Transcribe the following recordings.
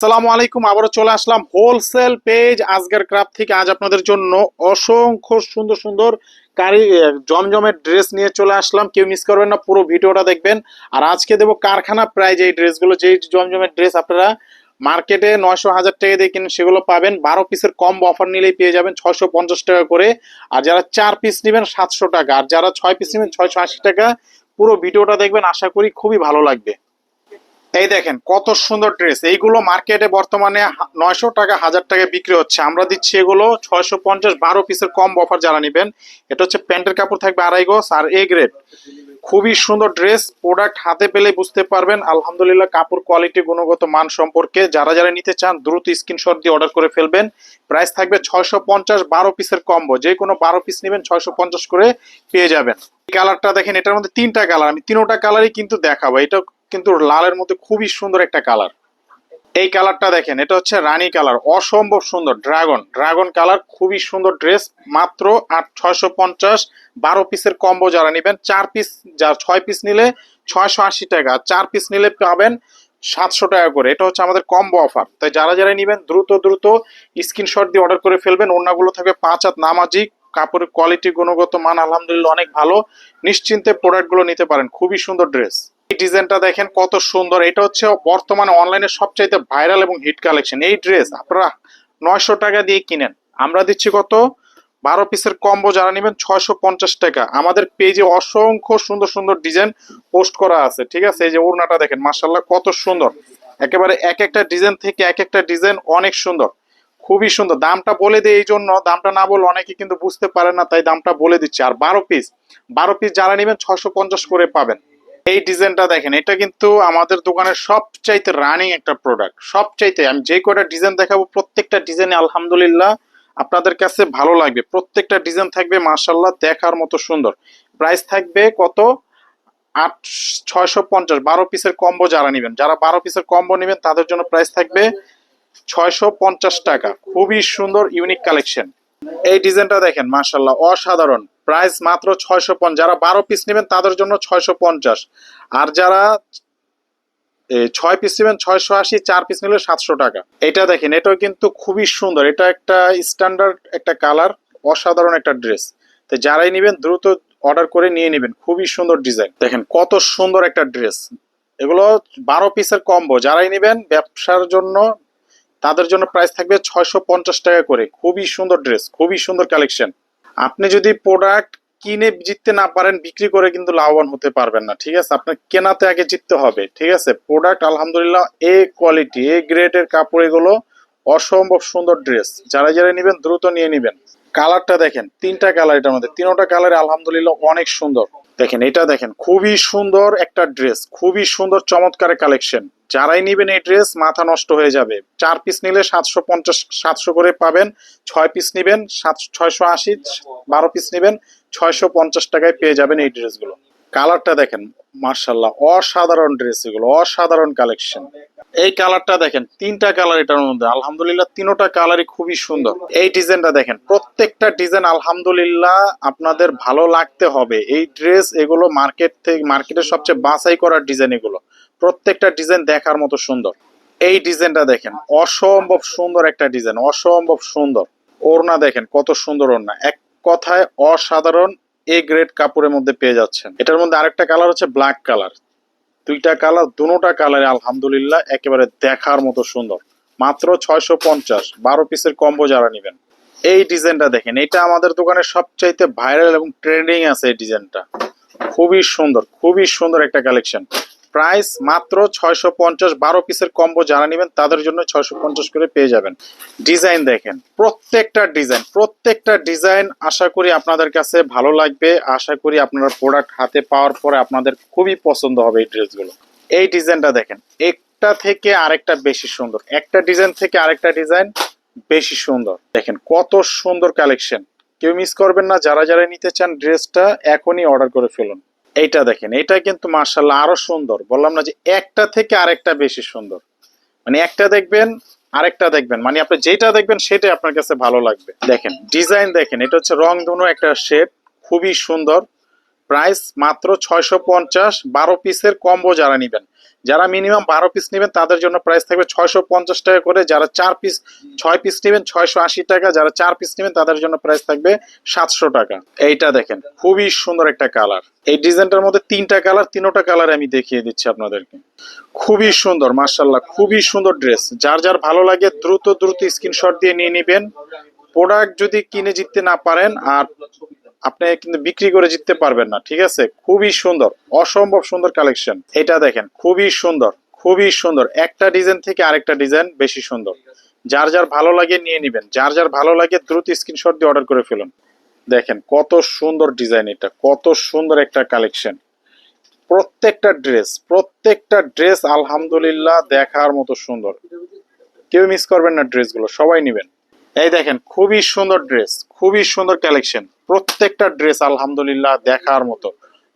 আসসালামু আলাইকুম, আবারও চলে আসলাম হোলসেল পেজ আজকের ক্রাফট থেকে আজ আপনাদের জন্য অসংখ্য সুন্দর সুন্দর কারি জমজমের ড্রেস নিয়ে চলে আসলাম। কেউ মিস করবেন না, পুরো ভিডিওটা দেখবেন। আর আজকে দেবো কারখানা প্রাইজ এই ড্রেসগুলো যেই জমজমের ড্রেস আপনারা মার্কেটে নয়শো হাজার টাকা দিয়ে কিনেন, সেগুলো পাবেন। বারো পিসের কম অফার নিলেই পেয়ে যাবেন ছয়শো পঞ্চাশ টাকা করে। আর যারা চার পিস নেবেন, সাতশো টাকা। আর যারা ছয় পিস নেবেন, ছয়শো আশি টাকা। পুরো ভিডিওটা দেখবেন, আশা করি খুবই ভালো লাগবে। এই দেখেন, কত সুন্দর ড্রেস এইগুলো মার্কেটে বর্তমানে নয়শো টাকা, হাজার টাকা বিক্রি হচ্ছে। আমরা দিচ্ছি এগুলো ছয়শো পঞ্চাশ, বারো পিসের কম অফার যারা নেবেন। এটা হচ্ছে প্যান্টের কাপড় থাকবে আড়াই গজ আর এ গ্রেড খুবই সুন্দর ড্রেস প্রোডাক্ট হাতে পেলে বুঝতে পারবেন। আলহামদুলিল্লাহ, কাপড় কোয়ালিটি গুণগত মান সম্পর্কে যারা যারা নিতে চান, দ্রুত স্ক্রিনশট দিয়ে অর্ডার করে ফেলবেন। প্রাইস থাকবে ছয়শো পঞ্চাশ, বারো পিসের কম্বো যে কোনো বারো পিস নেবেন, ছয়শো পঞ্চাশ করে পেয়ে যাবেন। কালারটা দেখেন, এটার মধ্যে তিনটা কালার আমি তিনোটা কালারই কিন্তু দেখাবো। এটা কিন্তু লালের মধ্যে খুবই সুন্দর একটা কালার এই কালারটা দেখেন, এটা হচ্ছে রানী কালার অসম্ভব সুন্দর ড্রাগন ড্রাগন কালার খুবই সুন্দর ড্রেস মাত্র আট, ছয়শো পঞ্চাশ, বারো পিসের কম্বো যারা নেবেন, চার পিস যা ছয় পিস নিলে ছয়শো আশি টাকা, চার পিস নিলে পাবেন সাতশো টাকা করে। এটা হচ্ছে আমাদের কম্বো অফার তাই যারা যারা নেবেন, দ্রুত দ্রুত স্ক্রিনশট দিয়ে অর্ডার করে ফেলবেন। অন্যগুলো থাকবে পাঁচ হাত নামাজি, কাপড়ের কোয়ালিটি গুণগত মান, আলহামদুলিল্লাহ অনেক ভালো। নিশ্চিন্তে প্রোডাক্টগুলো নিতে পারেন। খুবই সুন্দর ড্রেস এই ডিজাইনটা দেখেন কত সুন্দর। এটা হচ্ছে বর্তমানে অনলাইনে সবচাইতে ভাইরাল এবং হিট কালেকশন এই ড্রেস আপনারা নয়শো টাকা দিয়ে কিনেন। আমরা দিচ্ছি কত? বারো পিসের কম্বো যারা নেবেন ছয়শো পঞ্চাশ টাকা। আমাদের পেজে অসংখ্য সুন্দর সুন্দর ডিজাইন পোস্ট করা আছে, ঠিক আছে? এই যে ওড়নাটা দেখেন মার্শাল্লাহ কত সুন্দর। একেবারে এক একটা ডিজাইন থেকে এক একটা ডিজাইন অনেক সুন্দর। খুবই সুন্দর। দামটা বলে দিই এই জন্য দামটা না বলে অনেকে কিন্তু বুঝতে পারে না, তাই দামটা বলে দিচ্ছে। আর বারো পিস বারো পিস যারা নেবেন ছশো পঞ্চাশ করে পাবেন। এই ডিজাইনটা দেখেন, এটা কিন্তু আমাদের দোকানের সবচাইতে রানিং একটা প্রোডাক্ট সবচাইতে আমি যে কয়টা ডিজাইন দেখাবো প্রত্যেকটা ডিজাইনে আলহামদুলিল্লাহ আপনাদের কাছে ভালো লাগবে। প্রত্যেকটা ডিজাইন থাকবে মার্শাল্লাহ দেখার মতো সুন্দর। প্রাইস থাকবে কত? আট, ছয়শো পঞ্চাশ, বারো পিসের কম্বো যারা নেবেন। যারা বারো পিসের কম্বো নেবেন, তাদের জন্য প্রাইস থাকবে ছয়শো পঞ্চাশ টাকা। খুবই সুন্দর ইউনিক কালেকশন এই ডিজাইনটা দেখেন মার্শাল্লাহ অসাধারণ। প্রাইস মাত্র ছয়শো পঞ্চাশ। যারা বারো পিস নেবেন, তাদের জন্য ছয়শো পঞ্চাশ। আর যারা ছয় পিস নেবেন, ছয়শো আশি, চার পিস নিলে সাতশো টাকা। এটা দেখেন, এটাও কিন্তু খুবই সুন্দর। এটা একটা স্ট্যান্ডার্ড একটা কালার অসাধারণ একটা ড্রেস তো যারাই নেবেন, দ্রুত অর্ডার করে নিয়ে নেবেন। খুবই সুন্দর ডিজাইন দেখেন, কত সুন্দর একটা ড্রেস এগুলো বারো পিসের কম্বো যারাই নেবেন, ব্যবসার জন্য, তাদের জন্য প্রাইস থাকবে ছয়শো পঞ্চাশ টাকা করে। খুবই সুন্দর ড্রেস খুবই সুন্দর কালেকশন আপনি যদি প্রোডাক্ট কিনে জিততে না পারেন, বিক্রি করে কিন্তু লাভবান হতে পারবেন না, ঠিক আছে? আপনার কেনাতে আগে জিততে হবে, ঠিক আছে? প্রোডাক্ট আলহামদুলিল্লাহ এ কোয়ালিটি এ গ্রেডের কাপড় এগুলো অসম্ভব সুন্দর ড্রেস যারা যারা নেবেন, দ্রুত নিয়ে নেবেন। কালারটা দেখেন, তিনটা কালার এটা আমাদের তিনটা কালার আলহামদুলিল্লাহ অনেক সুন্দর। দেখেন, এটা দেখেন, খুবই সুন্দর একটা ড্রেস খুবই সুন্দর, চমৎকার কালেকশন যারাই নিবেন এই ড্রেস মাথা নষ্ট হয়ে যাবে। চার পিস নিলে সাতশো পঞ্চাশ, সাতশো করে পাবেন, ছয় পিস নিবেন, সাত, ছয়শো আশি, বারো পিস নিবেন, ছয়শো পঞ্চাশ টাকায় পেয়ে যাবেন এই ড্রেসগুলো কালারটা দেখেন মার্শাল্লাহ অসাধারণ ড্রেস এগুলো, অসাধারণ কালেকশন এই কালারটা দেখেন, তিনটা কালার এটার মধ্যে, আলহামদুলিল্লাহ তিনোটা কালারই খুবই সুন্দর। এই ডিজাইনটা দেখেন, প্রত্যেকটা ডিজাইন আলহামদুলিল্লাহ আপনাদের ভালো লাগতে হবে। এই ড্রেস এগুলো মার্কেট থেকে মার্কেটের সবচেয়ে বাছাই করার ডিজাইন এগুলো। প্রত্যেকটা ডিজাইন দেখার মতো সুন্দর। এই ডিজাইনটা দেখেন, অসম্ভব সুন্দর একটা ডিজাইন, অসম্ভব সুন্দর। ওড়না দেখেন, কত সুন্দর ওড়না। এক কথায় অসাধারণ এ গ্রেড কাপড়ের মধ্যে পেয়ে যাচ্ছেন। এটার মধ্যে আরেকটা কালার হচ্ছে ব্ল্যাক কালার দুইটা কালার দুটা কালারে আলহামদুলিল্লাহ একেবারে দেখার মতো সুন্দর। মাত্র ছয়শো পঞ্চাশ, বারো পিসের কম্বো যারা নেবেন। এই ডিজাইনটা দেখেন, এটা আমাদের দোকানে সবচাইতে ভাইরাল এবং ট্রেন্ডিং আছে এই ডিজাইনটা খুবই সুন্দর খুবই সুন্দর একটা কালেকশন প্রাইস মাত্র ছয়শো পঞ্চাশ, বারো পিসের কম্বো যারা নেবেন তাদের জন্য ছয়শো পঞ্চাশ করে পেয়ে যাবেন। ডিজাইন দেখেন, প্রত্যেকটা ডিজাইন প্রত্যেকটা ডিজাইন আশা করি আপনাদের কাছে ভালো লাগবে। আশা করি আপনারা প্রোডাক্ট হাতে পাওয়ার পরে আপনাদের খুবই পছন্দ হবে এই ড্রেসগুলো এই ডিজাইনটা দেখেন, একটা থেকে আরেকটা বেশি সুন্দর। একটা ডিজাইন থেকে আরেকটা ডিজাইন বেশি সুন্দর। দেখেন কত সুন্দর কালেকশন কেউ মিস করবেন না, যারা যারা নিতে চান ড্রেসটা এখনই অর্ডার করে ফেলুন। এইটা দেখেন এটা কিন্তু মার্শাল্লাহ আরও সুন্দর। বললাম না যে একটা থেকে আরেকটা বেশি সুন্দর। মানে একটা দেখবেন, আরেকটা দেখবেন। মানে আপনি যেটা দেখবেন সেটাই আপনার কাছে ভালো লাগবে। দেখেন, ডিজাইন দেখেন, এটা হচ্ছে রং ধনু একটা শেড, খুবই সুন্দর। প্রাইস মাত্র ছয়শো পঞ্চাশ, বারো পিসের কম্বো যারা নিবেন। যারা মিনিমাম বারো পিস নেবেন, তাদের জন্য প্রাইস থাকবে ছয়শো পঞ্চাশ টাকা করে। যারা চার পিস ছয় পিস নেবেন, ছয়শো আশি টাকা। যারা চার পিস নেবেন, তাদের জন্য প্রাইস থাকবে সাতশো টাকা। এইটা দেখেন, খুবই সুন্দর একটা কালার এই ডিজাইনটার মধ্যে তিনটা কালার তিনোটা কালার আমি দেখিয়ে দিচ্ছি আপনাদেরকে। খুবই সুন্দর মার্শাল্লাহ খুবই সুন্দর ড্রেস যার যার ভালো লাগে, দ্রুত দ্রুত স্ক্রিনশট দিয়ে নিয়ে নেবেন। প্রোডাক্ট যদি কিনে জিততে না পারেন, আর আপনি কিন্তু বিক্রি করে জিততে পারবেন না, ঠিক আছে? খুবই সুন্দর, অসম্ভব সুন্দর কালেকশন এটা দেখেন, খুবই সুন্দর খুবই সুন্দর। একটা ডিজাইন থেকে আরেকটা ডিজাইন বেশি সুন্দর। যার যার ভালো লাগে নিয়ে নেবেন, যার যার ভালো লাগে দ্রুত স্ক্রিনশট দিয়ে অর্ডার করে ফেলুন। দেখেন, কত সুন্দর ডিজাইন এটা, কত সুন্দর একটা কালেকশন প্রত্যেকটা ড্রেস প্রত্যেকটা ড্রেস আলহামদুলিল্লাহ দেখার মতো সুন্দর। কেউ মিস করবেন না ড্রেসগুলো সবাই নেবেন। এই দেখেন, খুবই সুন্দর ড্রেস খুবই সুন্দর কালেকশন প্রত্যেকটা ড্রেস আলহামদুলিল্লাহ দেখার মতো।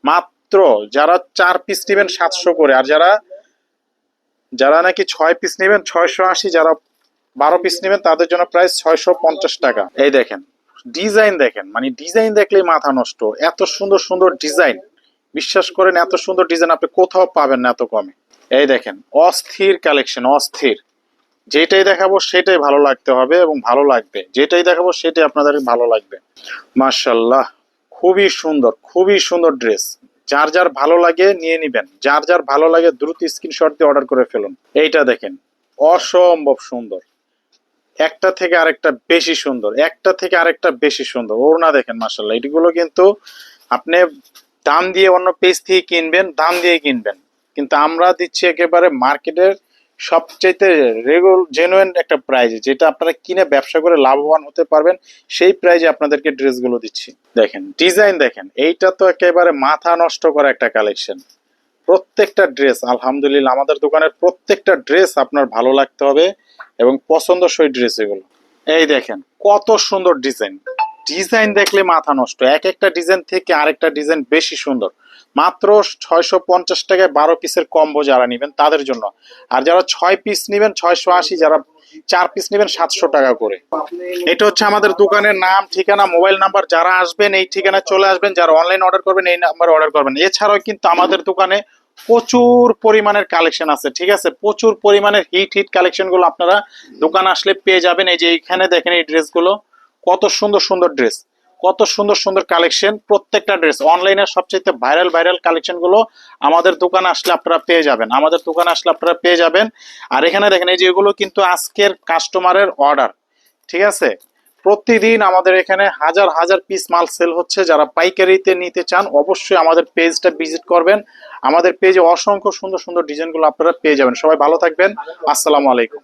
মাত্র যারা চার পিস নেবেন সাতশো করে, আর যারা যারা নাকি ছয় পিস নেবেন ছয়শো আশি, যারা বারো পিস নেবেন তাদের জন্য প্রায় ছয়শো পঞ্চাশ টাকা। এই দেখেন ডিজাইন দেখেন মানে ডিজাইন দেখলেই মাথা নষ্ট। এত সুন্দর সুন্দর ডিজাইন বিশ্বাস করেন, এত সুন্দর ডিজাইন আপনি কোথাও পাবেন না এত কমে। এই দেখেন, অস্থির কালেকশন অস্থির। যেটাই দেখাবো সেটাই ভালো লাগতে হবে এবং ভালো লাগবে। যেটাই দেখাবো সেটাই আপনাদের ভালো লাগবে। মার্শাল্লাহ খুবই সুন্দর খুবই সুন্দর ড্রেস যার যার ভালো লাগে নিয়ে নিবেন। যার যার ভালো লাগে দ্রুত স্ক্রিনশট দিয়ে অর্ডার করে ফেলুন। এইটা দেখেন, অসম্ভব সুন্দর। একটা থেকে আরেকটা বেশি সুন্দর, একটা থেকে আরেকটা বেশি সুন্দর। ওড়না দেখেন মার্শাল্লাহ এগুলো কিন্তু আপনি দাম দিয়ে অন্য পেজ থেকে কিনবেন, দাম দিয়ে কিনবেন। কিন্তু আমরা দিচ্ছি একেবারে মার্কেটের সবচাইতে রেগুল জেনুইন একটা প্রাইজ যেটা আপনারা কিনে ব্যবসা করে লাভবান হতে পারবেন, সেই প্রাইজে আপনাদেরকে ড্রেসগুলো দিচ্ছি। দেখেন ডিজাইন দেখেন, এইটা তো একেবারে মাথা নষ্ট করা একটা কালেকশন প্রত্যেকটা ড্রেস আলহামদুলিল্লাহ, আমাদের দোকানের প্রত্যেকটা ড্রেস আপনার ভালো লাগতে হবে এবং পছন্দসই ড্রেস এগুলো। এই দেখেন, কত সুন্দর ডিজাইন ডিজাইন দেখলে মাথা নষ্ট। এক একটা ডিজাইন থেকে আরেকটা ডিজাইন বেশি সুন্দর। মাত্র ছয়শো পঞ্চাশ টাকায় বারো পিসের কম্বো যারা নেবেন, তাদের জন্য। আর যারা ছয় পিস নেবেন, ছয়শো আশি, যারা চার পিস নেবেন, সাতশো টাকা করে। এটা হচ্ছে আমাদের দোকানের নাম, ঠিকানা, মোবাইল নাম্বার। যারা আসবেন, এই ঠিকানায় চলে আসবেন। যারা অনলাইন অর্ডার করবেন, এই নাম্বারে অর্ডার করবেন। এছাড়াও কিন্তু আমাদের দোকানে প্রচুর পরিমাণের কালেকশন আছে, ঠিক আছে? প্রচুর পরিমাণের হিট হিট কালেকশনগুলো আপনারা দোকান আসলে পেয়ে যাবেন। এই যে এইখানে দেখেন এই ড্রেসগুলো কত সুন্দর সুন্দর ড্রেস কত সুন্দর সুন্দর কালেকশন প্রত্যেকটা ড্রেস অনলাইনে সবচেয়ে ভাইরাল ভাইরাল কালেকশনগুলো আমাদের দোকানে আসলে আপনারা পেয়ে যাবেন। আমাদের দোকানে আসলে আপনারা পেয়ে যাবেন। আর এখানে দেখেন, এই যে এগুলো কিন্তু আজকের কাস্টমারের অর্ডার ঠিক আছে? প্রতিদিন আমাদের এখানে হাজার হাজার পিস মাল সেল হচ্ছে। যারা পাইকারিতে নিতে চান, অবশ্যই আমাদের পেজটা ভিজিট করবেন। আমাদের পেজে অসংখ্য সুন্দর সুন্দর ডিজাইনগুলো আপনারা পেয়ে যাবেন। সবাই ভালো থাকবেন। আসসালামু আলাইকুম।